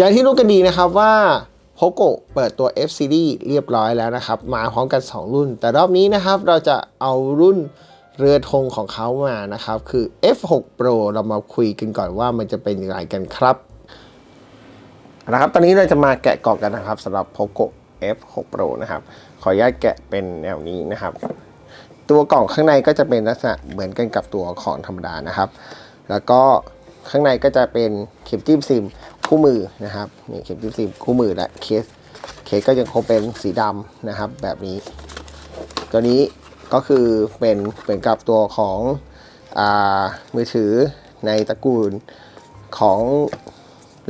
อย่างที่รู้กันดีนะครับว่า Poco เปิดตัว F Series เรียบร้อยแล้วนะครับ มาพร้อมกัน 2 รุ่น แต่รอบนี้นะครับเราจะเอารุ่นเรือธงของเขามานะครับ คือ F6 Pro เรามาคุยกันก่อนว่ามันจะเป็นยังไงกันครับนะครับ ตอนนี้เราจะมาแกะกล่องกันนะครับสำหรับ Poco F6 Pro นะครับ ขออนุญาตแกะเป็นแนวนี้นะครับ ตัวกล่องข้างในก็จะเป็นลักษณะเหมือนกันกับตัวของธรรมดานะครับ แล้วก็ ข้างในก็จะเป็นเข็มจิ้มซิมคู่มือนะครับนี่เข็มจิ้มซิมคู่มือและเคสเคสก็ยังคงเป็นสีดำนะครับ แบบนี้ ตัวนี้ก็คือเป็นเหมือนกับตัวของอมือถือในตระกูลของ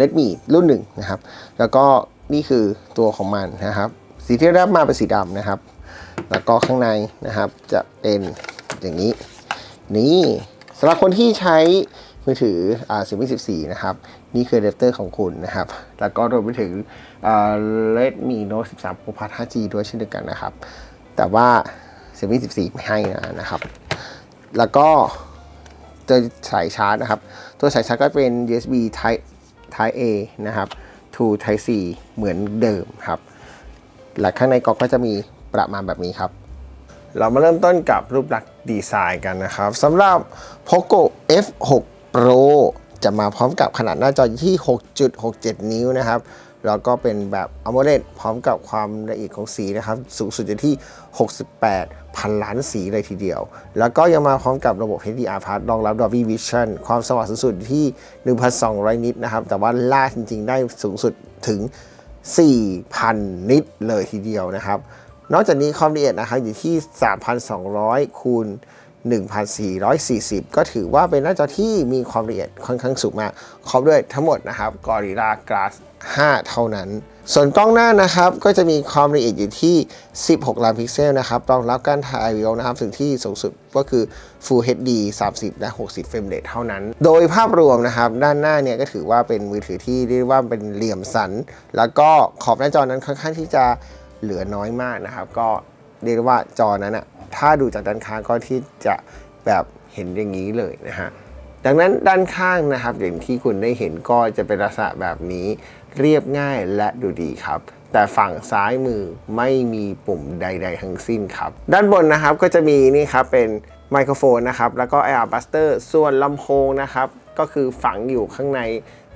Redmi รุ่นหนึ่งนะครับ แล้วก็นี่คือตัวของมันนะครับ สีที่รับมาเป็นสีดำนะครับ แล้วก็ข้างในนะครับจะเป็นอย่างนี้ นี่สำหรับคนที่ใช้ มือถืออ่า10 14นะครับ นี่คืออะแดปเตอร์ของคุณนะครับ แล้วก็รวมไปถึงอ่า Redmi Note 13 Pro Plus 5G ด้วยเช่นเดียวกันนะครับ แต่ว่า10 14ไม่ให้นะนะครับ แล้วก็ตัวสายชาร์จนะครับ ตัวสายชาร์จก็เป็น USB Type Type A นะครับ to Type C เหมือนเดิมครับและข้างในกล่องก็จะมีประมาณแบบนี้ครับเรามาเริ่มต้นกับรูปลักษณ์ดีไซน์กันนะครับสำหรับ Poco F6 Pro จะมาพร้อมกับขนาดหน้าจอที่ 6.67 นิ้วนะครับ แล้วก็เป็นแบบ AMOLED พร้อมกับความละเอียดของสีนะครับ สูงสุดอยู่ที่ 68 พันล้านสีเลยทีเดียว แล้วก็ยังมาพร้อมกับระบบ HDR+ รองรับ Dolby Vision ความสว่างสูงสุดที่ 1,200 นิตนะครับ แต่ว่าล่าจริง ๆ ได้สูงสุดถึง 4,000 นิตเลยทีเดียวนะครับ นอกจากนี้ความละเอียดนะครับอยู่ที่ 3,200 คูณ 1,440 ก็ถือว่าเป็นหน้าจอที่มีความละเอียดค่อนข้างสูงมาก ครอบด้วยทั้งหมดนะครับ Gorilla Glass 5 เท่านั้น ส่วนกล้องหน้านะครับก็จะมีความละเอียดอยู่ที่ 16 ล้านพิกเซลนะครับ รองรับการถ่ายวิดีโอนะครับ ถึงที่สูงสุดก็คือ Full HD 30 และ 60 เฟรมเรทเท่านั้น โดยภาพรวมนะครับ ด้านหน้าเนี่ยก็ถือว่าเป็นมือถือที่เรียกว่าเป็นเหลี่ยมสัน แล้วก็ขอบหน้าจอนั้นค่อนข้างที่จะเหลือน้อยมากนะครับ ก็ เรียกว่าจอนั้นอะถ้าดูจากด้านข้างก็ที่จะแบบเห็นอย่างนี้เลยนะฮะดังนั้นด้านข้างนะครับ อย่างที่คุณได้เห็นก็จะเป็นลักษณะแบบนี้เรียบง่ายและดูดีครับ แต่ฝั่งซ้ายมือไม่มีปุ่มใด ๆ ทั้งสิ้นครับ ด้านบนนะครับก็จะมีนี่ครับเป็นไมโครโฟนนะครับแล้วก็ Air Buster ส่วนลำโพงนะครับ ก็คือฝังอยู่ข้างใน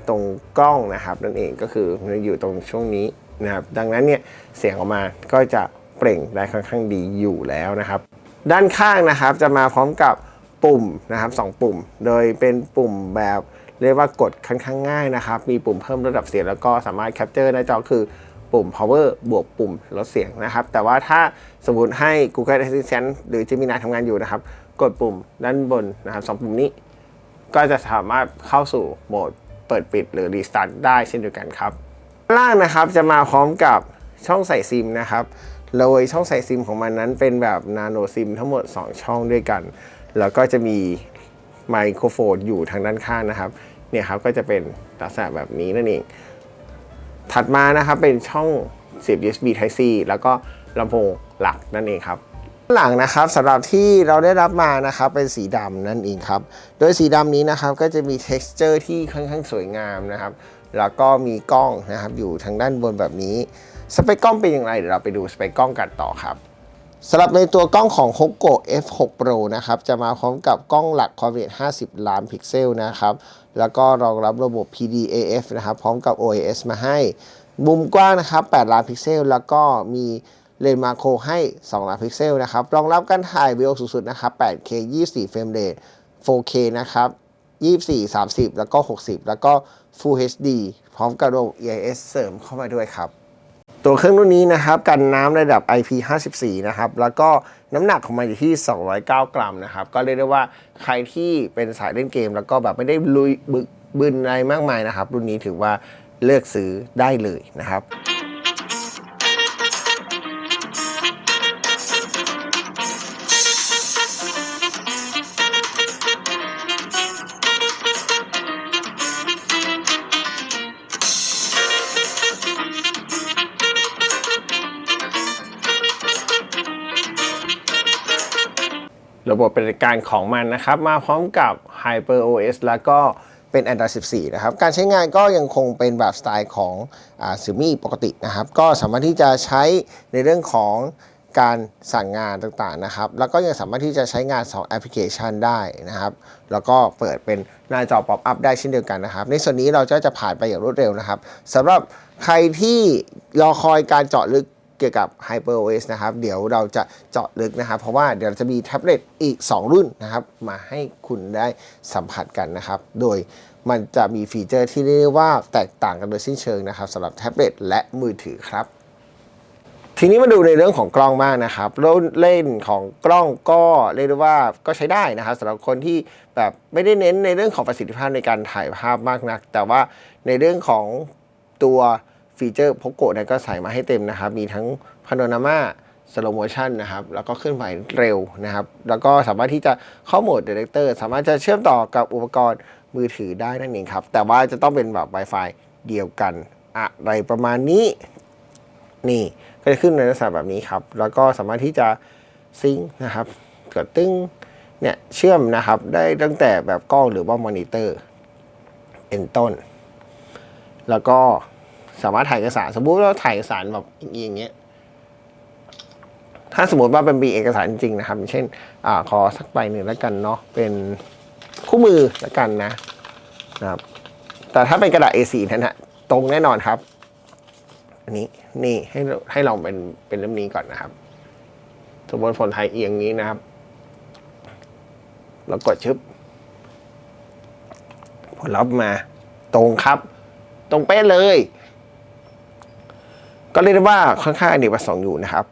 ตรงกล้องนะครับนั่นเองก็คืออยู่ตรงช่วงนี้นะครับดังนั้นเนี่ยเสียงออกมาก็จะ ล่งได้ค่อนข้างดีอยู่แล้วนะครับ ด้านข้างนะครับจะมาพร้อมกับปุ่มนะครับสองปุ่ม โดยเป็นปุ่มแบบเรียกว่ากดค่อนข้างง่ายนะครับ มีปุ่มเพิ่มระดับเสียงแล้วก็สามารถแคปเจอร์หน้าจอคือปุ่ม power บวกปุ่มลดเสียงนะครับ แต่ว่าถ้าสมมติให้ Google Assistant หรือ Gemini ทำงานอยู่นะครับ กดปุ่มด้านบนนะครับสองปุ่มนี้ ก็จะสามารถเข้าสู่โหมดเปิดปิดหรือรีสตาร์ทได้เช่นเดียวกันครับด้านล่างนะครับจะมาพร้อมกับช่องใส่ซิมนะครับ โดยช่องใส่ซิมของมันนั้นเป็นแบบนาโนซิมทั้งหมด 2 ช่องด้วยกัน แล้วก็จะมีไมโครโฟนอยู่ทางด้านข้างนะครับ เนี่ยครับก็จะเป็นลักษณะแบบนี้นั่นเอง ถัดมานะครับเป็นช่องเสียบ USB Type C แล้วก็ลำโพงหลักนั่นเองครับหลังนะครับสำหรับที่เราได้รับมานะครับเป็นสีดำนั่นเองครับ โดยสีดำนี้นะครับก็จะมี texture ที่ค่อนข้างสวยงามนะครับ แล้วก็มีกล้องนะครับอยู่ทางด้านบนแบบนี้ สเปคกล้องเป็นอย่างไรเดี๋ยวเราไปดูสเปคกล้องกันต่อครับสำหรับในตัวกล้องของ Poco F6 Pro นะครับ จะมาพร้อมกับกล้องหลักความละเอียด 50 ล้านพิกเซลนะครับ แล้วก็รองรับระบบ PDAF นะครับ พร้อมกับ OIS มาให้ มุมกว้างนะครับ 8 ล้านพิกเซล แล้วก็มีเลนส์มาโครให้ 2 ล้านพิกเซลนะครับ รองรับการถ่ายวิดีโอสูงสุดนะครับ 8K 24 เฟรมเรท 4K นะครับ 24 30 แล้วก็ 60 แล้วก็ Full HD พร้อมกับระบบ EIS เสริมเข้ามาด้วยครับ ตัวเครื่องรุ่นนี้นะครับกันน้ำระดับ IP54 นะครับแล้วก็น้ำหนักของมันอยู่ที่ 209 กรัมนะครับก็เรียกได้ว่าใครที่เป็นสายเล่นเกม แล้วก็แบบไม่ได้ลุยบึกบึนอะไรมากมายนะครับ รุ่นนี้ถือว่าเลือกซื้อได้เลยนะครับ ระบบปฏิบัติการของมันนะครับ มาพร้อมกับ Hyper OS แล้วก็เป็น Android 14 นะครับ การใช้งานก็ยังคงเป็นแบบสไตล์ของอ่า Xiaomi ปกตินะครับ ก็สามารถที่จะใช้ในเรื่องของการสั่งงานต่างๆนะครับ แล้วก็ยังสามารถที่จะใช้งาน 2 แอปพลิเคชันได้นะครับ แล้วก็เปิดเป็นหน้าจอป๊อปอัพได้เช่นเดียวกันนะครับ ในส่วนนี้เราจะจะผ่านไปอย่างรวดเร็วนะครับสำหรับใครที่รอคอยการเจาะลึก เกี่ยวกับ HyperOS นะครับ เดี๋ยวเราจะเจาะลึกนะครับ เพราะว่าเดี๋ยวเราจะมีแท็บเล็ตอีก 2 รุ่นนะครับ มาให้คุณได้สัมผัสกันนะครับ โดยมันจะมีฟีเจอร์ที่เรียกว่าแตกต่างกันโดยสิ้นเชิงนะครับสำหรับแท็บเล็ตและมือถือครับทีนี้มาดูในเรื่องของกล้องบ้างนะครับเล่นของกล้องก็เรียกได้ว่าก็ใช้ได้นะครับสำหรับคนที่แบบไม่ได้เน้นในเรื่องของประสิทธิภาพในการถ่ายภาพมากนัก แต่ว่าในเรื่องของตัว ฟีเจอร์พกโกเนี่ยก็ใส่มาให้เต็มนะครับ มีทั้งพาโนรามาสโลโมชันนะครับ แล้วก็เคลื่อนไหวเร็วนะครับ แล้วก็สามารถที่จะเข้าโหมดดีเลกเตอร์สามารถจะเชื่อมต่อกับอุปกรณ์มือถือได้นั่นเองครับ แต่ว่าจะต้องเป็นแบบ Wi-Fi เดียวกัน อะไรประมาณนี้ นี่ ก็จะขึ้นในลักษณะแบบนี้ครับ แล้วก็สามารถที่จะซิงค์นะครับเกิดตึ้งเนี่ยเชื่อมนะครับได้ตั้งแต่แบบกล้องหรือว่ามอนิเตอร์เป็นต้น แล้วก็ สามารถถ่ายเอกสาร สมมุติเราถ่ายเอกสารแบบอย่างเงี้ยถ้าสมมติว่าเป็นมีเอกสารจริงนะครับ เช่นอ่าขอสักใบหนึ่งแล้วกันเนาะเป็นคู่มือแล้วกันนะนะครับ แต่ถ้าเป็นกระดาษ A4 นั้นฮะตรงแน่นอนครับ อันนี้นี่ให้ให้ลองเป็นเป็นเล่มนี้ก่อนนะครับ สมมติฝนไทยเอียงนี้นะครับแล้วกดชึบผลลัพธ์มา ตรงครับ ตรงเป๊ะเลย ก็เรียกได้ว่าค่อนข้างอเนกประสงค์อยู่นะครับ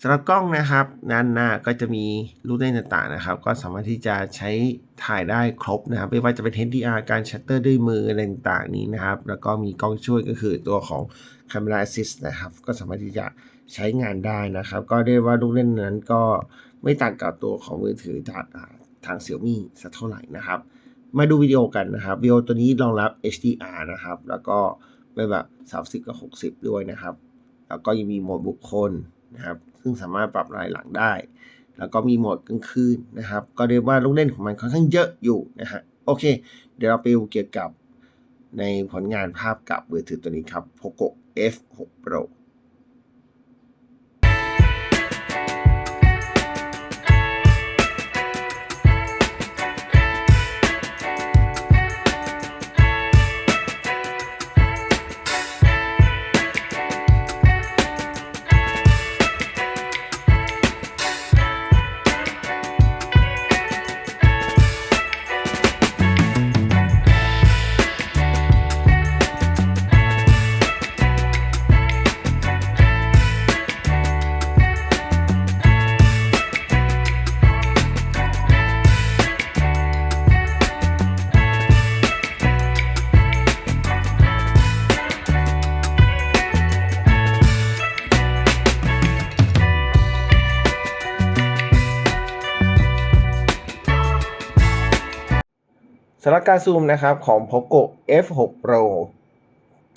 สำหรับกล้องนะครับด้านหน้าก็จะมีรูปเล่นต่างๆนะครับ ก็สามารถที่จะใช้ถ่ายได้ครบนะครับ ไม่ว่าจะเป็น HDR การชัตเตอร์ด้วยมืออะไรต่างๆนี้นะครับ แล้วก็มีกล้องช่วยก็คือตัวของ Camera Assist นะครับ ก็สามารถที่จะใช้งานได้นะครับ ก็เรียกว่าลูกเล่นนั้นก็ไม่ต่างกับตัวของมือถือจากทาง Xiaomi สักเท่าไหร่นะครับ มาดูวิดีโอกันนะครับวิดีโอตัวนี้รองรับ HDR นะครับ แล้วก็ เป็นแบบ 30 กับ 60 ด้วยนะครับ แล้วก็ยังมีโหมดบุคคลนะครับ ซึ่งสามารถปรับรายหลังได้ แล้วก็มีโหมดกลางคืนนะครับ ก็เรียกว่าลูกเล่นของมันค่อนข้างเยอะอยู่นะฮะ โอเค เดี๋ยวเราไปดูเกี่ยวกับในผลงานภาพกับมือถือตัวนี้ครับ Poco F6 Pro สำหรับการซูมนะครับของ Poco F6 Pro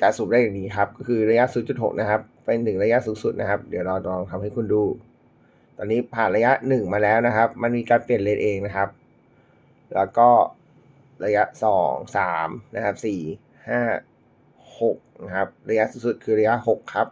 การซูมได้อย่างนี้ครับก็คือระยะ 0.6 นะครับ เป็นหนึ่งระยะสูงสุดนะครับ เดี๋ยวเราลองทำให้คุณดู ตอนนี้ผ่านระยะ 1 มาแล้วนะครับ มันมีการเปลี่ยนเลนเองนะครับ แล้วก็ระยะ 2 3 นะครับ 4 5 6 นะครับ ระยะสูงสุดคือระยะ 6 ครับ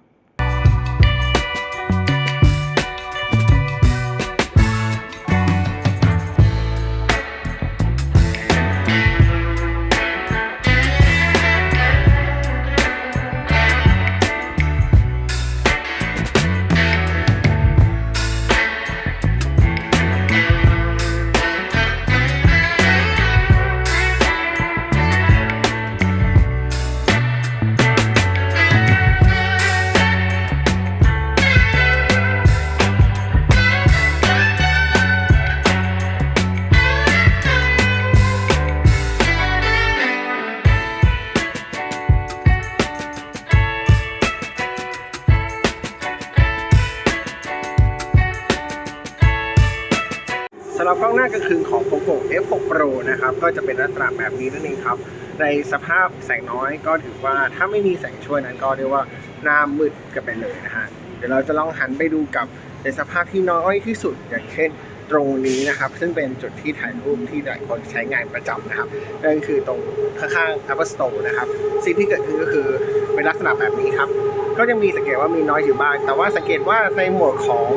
ำหรับกล้องหน้ากลางคืนของ Poco F6 Pro นะครับ ก็จะเป็นลักษณะแบบนี้นั่นเองครับ ในสภาพแสงน้อยก็ถือว่าถ้าไม่มีแสงช่วยนั้นก็เรียกว่าหน้ามืดกันไปเลยนะฮะ เดี๋ยวเราจะลองหันไปดูกับในสภาพที่น้อยที่สุดอย่างเช่นตรงนี้นะครับ ซึ่งเป็นจุดที่ถ่ายรูปที่หลายคนใช้งานประจำนะครับ นั่นคือตรงข้างๆ Apple Store นะครับ สิ่งที่เกิดขึ้นก็คือเป็นลักษณะแบบนี้ครับ ก็ยังมีสังเกตว่ามีน้อยอยู่บ้าง แต่ว่าสังเกตว่าในหมวดของ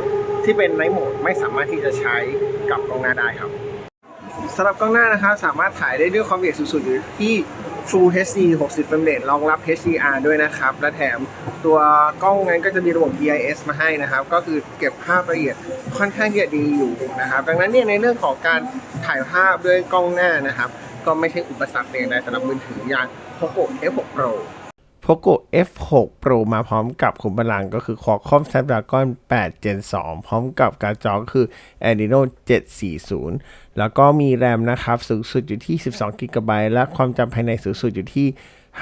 ที่เป็นในโหมดไม่สามารถที่จะใช้กับกล้องหน้าได้ครับสำหรับกล้องหน้านะครับสามารถถ่ายได้ด้วยความละเอียดสูงสุดอยู่ที่ Full HD 60 frame rate รองรับ HDR ด้วยนะครับ และแถมตัวกล้องนั้นก็จะมีระบบ GIS มาให้นะครับ ก็คือเก็บภาพละเอียดค่อนข้างที่จะดีอยู่นะครับ ดังนั้นเนี่ยในเรื่องของการถ่ายภาพด้วยกล้องหน้านะครับ ก็ไม่ใช่อุปสรรคใดๆสำหรับมือถืออย่าง Poco F6 Pro Poco F6 Pro มาพร้อมกับขุมพลังก็คือ Qualcomm Snapdragon 8 Gen 2 พร้อมกับการ์ดจอก็คือ Adreno 740 แล้วก็มีแรมนะครับ สูงสุดอยู่ที่ 12 g b และความจำภายในสูงสุดอยู่ที่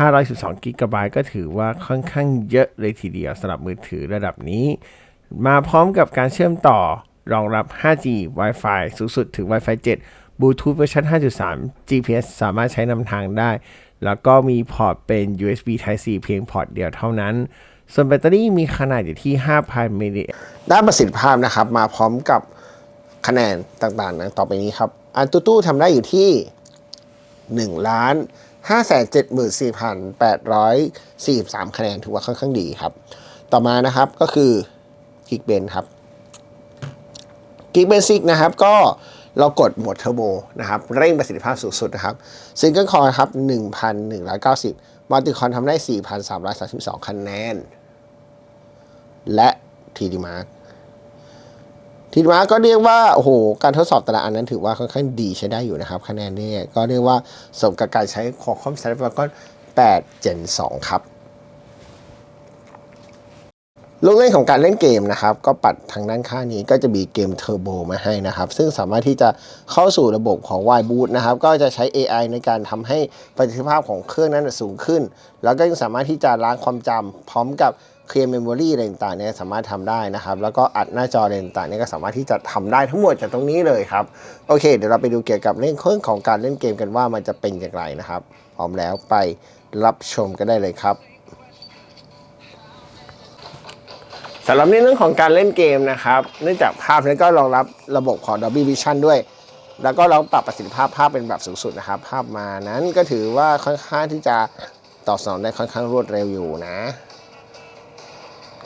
512 g b ก็ถือว่าค่อนข้างเยอะเลยทีเดียวสำหรับมือถือระดับนี้ มาพร้อมกับการเชื่อมต่อรองรับ 5G Wi-Fi สูงสุดถึง Wi-Fi 7 Bluetooth เวอร์ชัน5.3 GPS สามารถใช้นำทางได้ แล้วก็มีพอร์ตเป็น USB Type C เพียงพอร์ตเดียวเท่านั้น ส่วนแบตเตอรี่มีขนาดอยู่ที่ 5,000มิลลิแอมด้านประสิทธิภาพนะครับ มาพร้อมกับคะแนนต่างๆนะต่อไปนี้ครับ อันตูตู้ทำได้อยู่ที่ 1 ล้าน574,843 คะแนนถือว่าค่อนข้างดีครับ ต่อมานะครับก็คือ Geekbench ครับ Geek Basic นะครับก็ เรากดโหมดเทอร์โบนะครับ เร่งประสิทธิภาพสูงสุดนะครับซิงเกิลคอร์ครับ 1,190 มัลติคอนทำได้ 4,332 คะแนน และทีดีมาร์ทีดีมาร์ก็เรียกว่า โอ้โห การทดสอบแต่ละอันนั้นถือว่าค่อนข้างดีใช้ได้อยู่นะครับ คะแนนนี่ก็เรียกว่าสมกับการใช้ Qualcomm Snapdragon 8 Gen 2 ครับ ลูกเล่นของการเล่นเกมนะครับ ก็ปัดทางด้านข้างนี้ก็จะมีเกมเทอร์โบมาให้นะครับ ซึ่งสามารถที่จะเข้าสู่ระบบของ Y Boot นะครับ ก็จะใช้ AI ในการทำให้ประสิทธิภาพของเครื่องนั้นสูงขึ้น แล้วก็ยังสามารถที่จะล้างความจำพร้อมกับเคลียร์เมมโมรีอะไรต่างๆเนี่ยสามารถทำได้นะครับ แล้วก็อัดหน้าจออะไรต่างๆเนี่ยก็สามารถที่จะทำได้ทั้งหมดจากตรงนี้เลยครับ โอเค เดี๋ยวเราไปดูเกี่ยวกับเรื่องเครื่องของการเล่นเกมกันว่ามันจะเป็นอย่างไรนะครับพร้อมแล้วไปรับชมกันได้เลยครับ สำหรับในเรื่องของการเล่นเกมนะครับ เนื่องจากภาพนี้ก็รองรับระบบของ Dolby Vision ด้วย แล้วก็เราปรับประสิทธิภาพภาพเป็นแบบสูงสุดนะครับ ภาพมานั้นก็ถือว่าค่อนข้างที่จะตอบสนองได้ค่อนข้างรวดเร็วอยู่นะ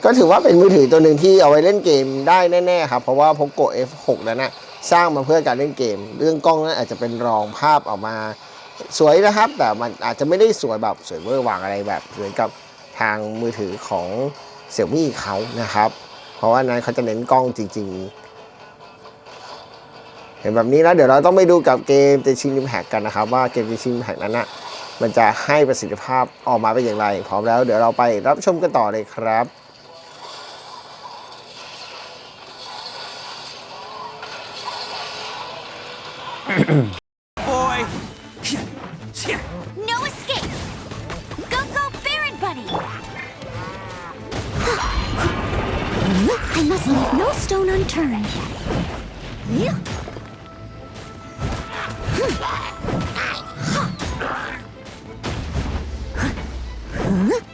ก็ถือว่าเป็นมือถือตัวหนึ่งที่เอาไว้เล่นเกมได้แน่ๆครับ เพราะว่า Poco F6 นั้นนะสร้างมาเพื่อการเล่นเกม เรื่องกล้องนั้นอาจจะเป็นรองภาพออกมาสวยนะครับ แต่มันอาจจะไม่ได้สวยแบบสวยเวอร์วังอะไรแบบเหมือนกับทางมือถือของ เสี่ยมี่เขานะครับ เพราะว่านั้นเขาจะเน้นกล้องจริง ๆ เห็นแบบนี้แล้วเดี๋ยวเราต้องไปดูกับเกมเตชิน i ิมแ c กกันนะครับ ว่าเกมเตชิน i ิมแ c กนั้นนะมันจะให้ประสิทธิภาพออกมาเป็นอย่างไร พร้อมแล้วเดี๋ยวเราไปรับชมกันต่อเลยครับ boy. No escape! I must leave no stone unturned. Not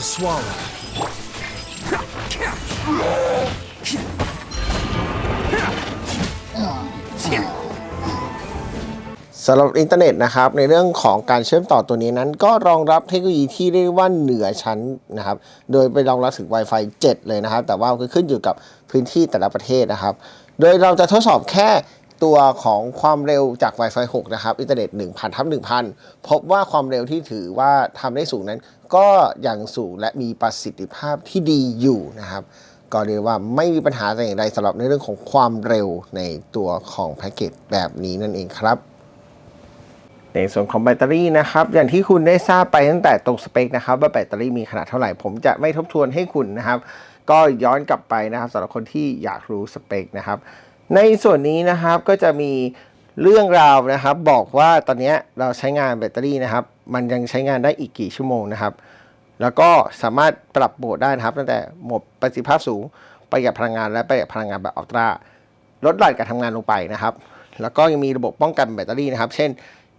to swallow. สำหรับอินเทอร์เน็ตนะครับในเรื่องของการเชื่อมต่อตัวนี้นั้น ก็รองรับเทคโนโลยีที่เรียกว่าเหนือชั้นนะครับ โดยไปรองรับถึง Wi-Fi 7 เลยนะครับ แต่ว่าก็ขึ้นอยู่กับพื้นที่แต่ละประเทศนะครับ โดยเราจะทดสอบแค่ตัวของความเร็วจาก Wi-Fi 6 นะครับ อินเทอร์เน็ต 1,000ทับ1,000 พบว่าความเร็วที่ถือว่าทำได้สูงนั้น ก็ยังสูงและมีประสิทธิภาพที่ดีอยู่นะครับ ก็เรียกว่าไม่มีปัญหาแต่อย่างใดสำหรับในเรื่องของความเร็วในตัวของแพ็กเกจแบบนี้นั่นเองครับในส่วนของแบตเตอรี่นะครับ อย่างที่คุณได้ทราบไปตั้งแต่ตรงสเปคนะครับ ว่าแบตเตอรี่มีขนาดเท่าไหร่ ผมจะไม่ทบทวนให้คุณนะครับ ก็ย้อนกลับไปนะครับสำหรับคนที่อยากรู้สเปคนะครับ ในส่วนนี้นะครับก็จะมี เรื่องราวนะครับบอกว่าตอนนี้เราใช้งานแบตเตอรี่นะครับ มันยังใช้งานได้อีกกี่ชั่วโมงนะครับ แล้วก็สามารถปรับโหมดได้นะครับตั้งแต่โหมดประสิทธิภาพสูงประหยัดพลังงานและประหยัดพลังงานแบบอัลตร้าลดหลั่นการทำงานลงไปนะครับ แล้วก็ยังมีระบบป้องกันแบตเตอรี่นะครับ เช่น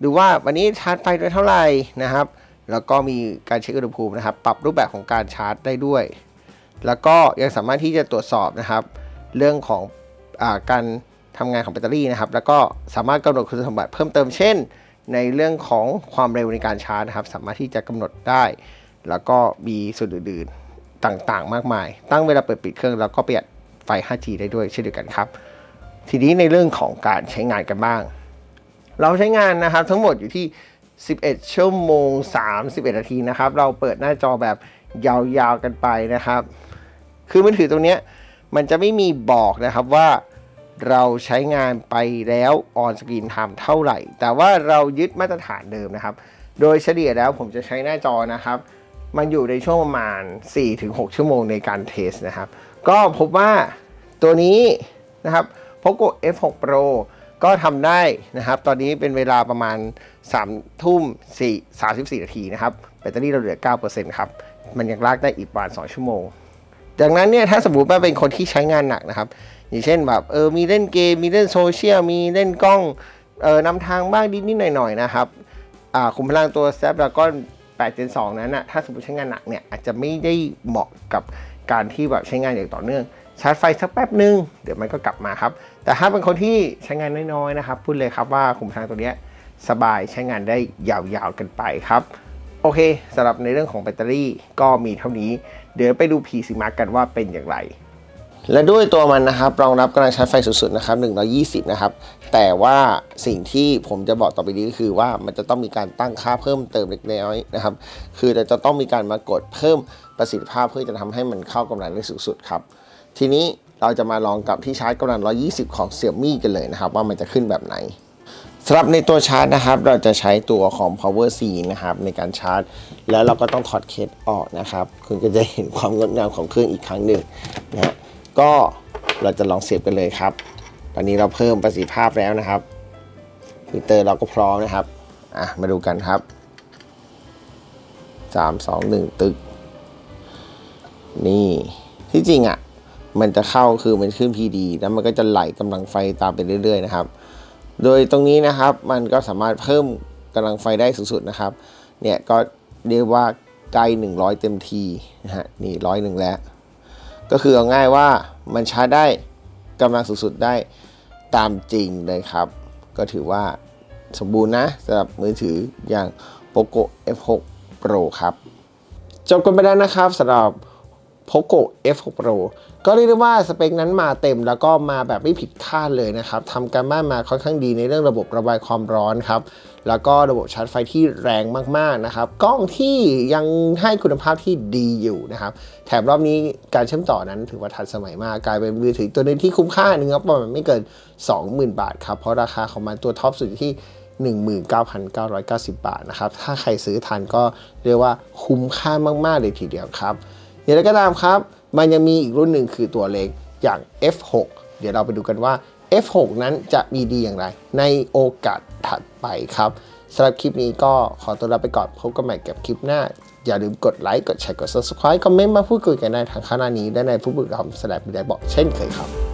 ดูว่าวันนี้ชาร์จไฟได้เท่าไหร่นะครับ แล้วก็มีการเช็คอุณหภูมินะครับ ปรับรูปแบบของการชาร์จได้ด้วย แล้วก็ยังสามารถที่จะตรวจสอบนะครับ เรื่องของอการ ทำงานของแบตเตอรี่นะครับ แล้วก็สามารถกำหนดคุณสมบัติเพิ่มเติมเช่น ในเรื่องของความเร็วในการชาร์จนะครับ สามารถที่จะกำหนดได้ แล้วก็มีส่วนอื่นๆต่างๆ มากมาย ตั้งเวลาเปิดปิดเครื่องแล้วก็ประหยัดไฟ 5G ได้ด้วยเช่นเดียวกันครับ ทีนี้ในเรื่องของการใช้งานกันบ้าง เราใช้งานนะครับทั้งหมดอยู่ที่ 11 ชั่วโมง 31 นาทีนะครับ เราเปิดหน้าจอแบบยาวๆกันไปนะครับ คือมือถือตรงเนี้ยมันจะไม่มีบอกนะครับว่า เราใช้งานไปแล้วออนสกรีนไทม์เท่าไหร่ แต่ว่าเรายึดมาตรฐานเดิมนะครับ โดยเฉลี่ยแล้วผมจะใช้หน้าจอนะครับ มันอยู่ในช่วงประมาณ 4-6 ชั่วโมงในการเทสนะครับ ก็พบว่าตัวนี้นะครับ Poco F6 Pro ก็ทำได้นะครับ ตอนนี้เป็นเวลาประมาณ 3 ทุ่ม4 34 นาทีนะครับ แบตเตอรี่เราเหลือ 9%ครับ มันยังลากได้อีกประมาณ 2 ชั่วโมงดังนั้นเนี่ยถ้าสมมติว่าเป็นคนที่ใช้งานหนักนะครับ อย่างเช่นแบบเออมีเล่นเกมมีเล่นโซเชียลมีเล่นกล้องเออนำทางบ้างนิดๆหน่อยๆนะครับอ่าคุมพลังตัว Snapdragon 8 Gen 2 นั้นนะถ้าสมมติใช้งานหนักเนี่ยอาจจะไม่ได้เหมาะกับการที่แบบใช้งานอย่างต่อเนื่องชาร์จไฟสักแป๊บหนึ่งเดี๋ยวมันก็กลับมาครับ แต่ถ้าเป็นคนที่ใช้งานน้อยๆนะครับ พูดเลยครับว่าคุมพลังตัวเนี้ยสบายใช้งานได้ยาวๆกันไปครับโอเคสำหรับในเรื่องของแบตเตอรี่ก็มีเท่านี้ เดี๋ยวไปดู PC Mark กันว่าเป็นอย่างไร และด้วยตัวมันนะครับรองรับกำลังชาร์จไฟสุดๆนะครับ120 นะครับ แต่ว่าสิ่งที่ผมจะบอกต่อไปนี้ก็คือว่ามันจะต้องมีการตั้งค่าเพิ่มเติมเล็กน้อยนะครับ คือจะต้องมีการมากดเพิ่มประสิทธิภาพเพื่อจะทำให้มันเข้ากำลังได้สูงสุดครับ ทีนี้เราจะมาลองกับที่ชาร์จกำลัง 120 ของ Xiaomi กันเลยนะครับ ว่ามันจะขึ้นแบบไหนสำหรับในตัวชาร์จนะครับ เราจะใช้ตัวของ Power C นะครับในการชาร์จ แล้วเราก็ต้องถอดเคสออกนะครับ คุณก็จะเห็นความงดงามของเครื่องอีกครั้งหนึ่งนะฮะ ก็เราจะลองเสียบกันเลยครับ ตอนนี้เราเพิ่มประสิทธิภาพแล้วนะครับมิเตอร์เราก็พร้อมนะครับ อะ มาดูกันครับ 3 2 1 ตึก นี่ ที่จริงอะ มันจะเข้าคือมันขึ้น PD แล้วมันก็จะไหลกำลังไฟตามไปเรื่อย ๆ นะครับ โดยตรงนี้นะครับ มันก็สามารถเพิ่มกำลังไฟได้สูงสุดนะครับ เนี่ยก็เรียกว่าใกล้ 100 เต็มทีนะฮะ นี่ร้อยหนึ่งแล้ว ก็คือเอาง่ายว่ามันชาร์จได้กำลังสูงสุดได้ตามจริงเลยครับ ก็ถือว่าสมบูรณ์นะสำหรับมือถืออย่าง Poco F6 Pro ครับ จบกันไปแล้วนะครับสำหรับ Poco F6 Pro ก็เรียกได้ว่าสเปคนั้นมาเต็มแล้วก็มาแบบไม่ผิดคาดเลยนะครับทำการบ้านมาค่อนข้างดีในเรื่องระบบระบายความร้อนครับ แล้วก็ระบบชาร์จไฟที่แรงมากๆนะครับ กล้องที่ยังให้คุณภาพที่ดีอยู่นะครับ แถมรอบนี้การเชื่อมต่อนั้นถือว่าทันสมัยมาก กลายเป็นมือถือตัวนึงที่คุ้มค่าหนึ่งครับประมาณไม่เกิน 20,000 บาทครับ เพราะราคาของมันตัวท็อปสุดที่19,990 บาทนะครับ ถ้าใครซื้อทันก็เรียกว่าคุ้มค่ามากๆเลยทีเดียวครับ อย่างไรก็ตามครับ มันยังมีอีกรุ่นหนึ่งคือตัวเล็กอย่าง F6 เดี๋ยวเราไปดูกันว่า F6 นั้นจะมีดีอย่างไร ในโอกาสถัดไปครับสำหรับคลิปนี้ก็ขอตัวลาไปก่อนพบกันใหม่กับคลิปหน้า อย่าลืมกดไลค์กดแชร์กด subscribe คอมเมนต์มาพูดคุยกันได้ทางข้างหน้านี้ และในผู้บุกคำสลับมีได้บอกเช่นเคยครับ